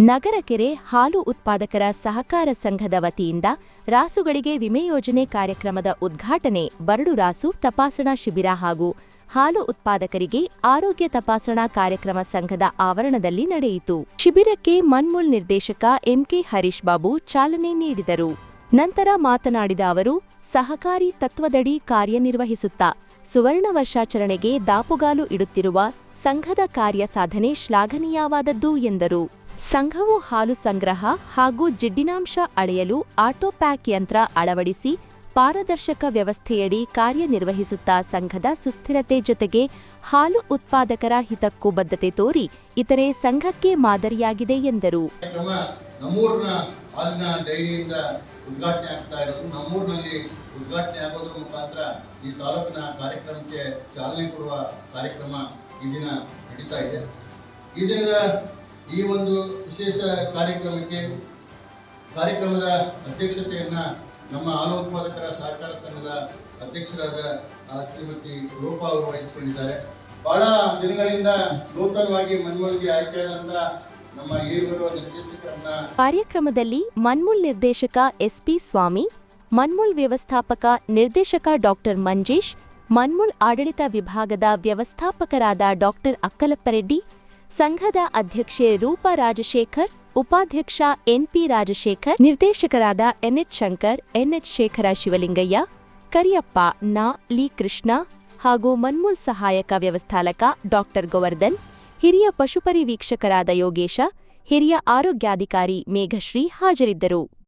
ನಗರಕೆರೆ ಹಾಲು ಉತ್ಪಾದಕರ ಸಹಕಾರ ಸಂಘದ ವತಿಯಿಂದ ರಾಸುಗಳಿಗೆ ವಿಮೆ ಯೋಜನೆ ಕಾರ್ಯಕ್ರಮದ ಉದ್ಘಾಟನೆ ಬರಡು ರಾಸು ತಪಾಸಣಾ ಶಿಬಿರ ಹಾಗೂ ಹಾಲು ಉತ್ಪಾದಕರಿಗೆ ಆರೋಗ್ಯ ತಪಾಸಣಾ ಕಾರ್ಯಕ್ರಮ ಸಂಘದ ಆವರಣದಲ್ಲಿ ನಡೆಯಿತು. ಶಿಬಿರಕ್ಕೆ ಮನ್ಮೂಲ್ ನಿರ್ದೇಶಕ ಎಂಕೆ ಹರೀಶ್ ಬಾಬು ಚಾಲನೆ ನೀಡಿದರು. ನಂತರ ಮಾತನಾಡಿದ ಅವರು, ಸಹಕಾರಿ ತತ್ವದಡಿ ಕಾರ್ಯನಿರ್ವಹಿಸುತ್ತಾ ಸುವರ್ಣ ವರ್ಷಾಚರಣೆಗೆ ದಾಪುಗಾಲು ಇಡುತ್ತಿರುವ ಸಂಘದ ಕಾರ್ಯ ಸಾಧನೆ ಶ್ಲಾಘನೀಯವಾದದ್ದು ಎಂದರು. ಸಂಘವು ಹಾಲು ಸಂಗ್ರಹ ಹಾಗೂ ಜಿಡ್ಡಿನಾಂಶ ಅಳೆಯಲು ಆಟೋ ಪ್ಯಾಕ್ ಯಂತ್ರ ಅಳವಡಿಸಿ ಪಾರದರ್ಶಕ ವ್ಯವಸ್ಥೆಯಡಿ ಕಾರ್ಯನಿರ್ವಹಿಸುತ್ತಾ ಸಂಘದ ಸುಸ್ಥಿರತೆ ಜೊತೆಗೆ ಹಾಲು ಉತ್ಪಾದಕರ ಹಿತಕ್ಕೂ ಬದ್ಧತೆ ತೋರಿ ಇತರೆ ಸಂಘಕ್ಕೆ ಮಾದರಿಯಾಗಿದೆ ಎಂದರು. ಉದ್ಘಾಟನೆ ಆಗ್ತಾ ಇರೋದು. ನಮ್ಮೂರಿನಲ್ಲಿ ಉದ್ಘಾಟನೆ ಆಗೋದ್ರ ಮುಖಾಂತರ ಈ ತಾಲೂಕಿನ ಕಾರ್ಯಕ್ರಮಕ್ಕೆ ಚಾಲನೆ ಕೊಡುವ ಕಾರ್ಯಕ್ರಮ ಈ ದಿನ ನಡೀತಾ ಇದೆ. ಈ ದಿನದ ಈ ಒಂದು ವಿಶೇಷ ಕಾರ್ಯಕ್ರಮಕ್ಕೆ ಕಾರ್ಯಕ್ರಮದ ಅಧ್ಯಕ್ಷತೆಯನ್ನು ನಮ್ಮ ಹಾಲು ಉತ್ಪಾದಕರ ಸಹಕಾರ ಸಂಘದ ಅಧ್ಯಕ್ಷರಾದ ಶ್ರೀಮತಿ ರೂಪಾ ಅವರು ವಹಿಸಿಕೊಂಡಿದ್ದಾರೆ. ಬಹಳ ದಿನಗಳಿಂದ ನೂತನವಾಗಿ ಮನ್ಮೂಲಿಗೆ ಆಯ್ಕೆಯಾದಂತ ನಮ್ಮ ಹಿರಿಯರು ನಿರ್ದೇಶಕರನ್ನ ಕಾರ್ಯಕ್ರಮದಲ್ಲಿ ಮನ್ಮೂಲ್ ನಿರ್ದೇಶಕ ಎಸ್ಪಿ ಸ್ವಾಮಿ, ಮನ್ಮೂಲ್ ವ್ಯವಸ್ಥಾಪಕ ನಿರ್ದೇಶಕ ಡಾಕ್ಟರ್ ಮಂಜೇಶ್, ಮನ್ಮೂಲ್ ಆಡಳಿತ ವಿಭಾಗದ ವ್ಯವಸ್ಥಾಪಕರಾದ ಡಾಕ್ಟರ್ ಅಕ್ಕಲಪ್ಪರೆಡ್ಡಿ ಸಂಘದ ಅಧ್ಯಕ್ಷೆ ರೂಪಾ ರಾಜಶೇಖರ್, ಉಪಾಧ್ಯಕ್ಷ ಎನ್ಪಿ ರಾಜಶೇಖರ್, ನಿರ್ದೇಶಕರಾದ ಎನ್ಎಚ್ ಶಂಕರ್, ಎನ್ಎಚ್ ಶೇಖರ ಶಿವಲಿಂಗಯ್ಯ, ಕರಿಯಪ್ಪ ನಾ ಲಿ ಕೃಷ್ಣ ಹಾಗೂ ಮನ್ಮೂಲ್ ಸಹಾಯಕ ವ್ಯವಸ್ಥಾಲಕ ಡಾಕ್ಟರ್ ಗೋವರ್ಧನ್, ಹಿರಿಯ ಪಶುಪರಿವೀಕ್ಷಕರಾದ ಯೋಗೇಶ, ಹಿರಿಯ ಆರೋಗ್ಯಾಧಿಕಾರಿ ಮೇಘಶ್ರೀ ಹಾಜರಿದ್ದರು.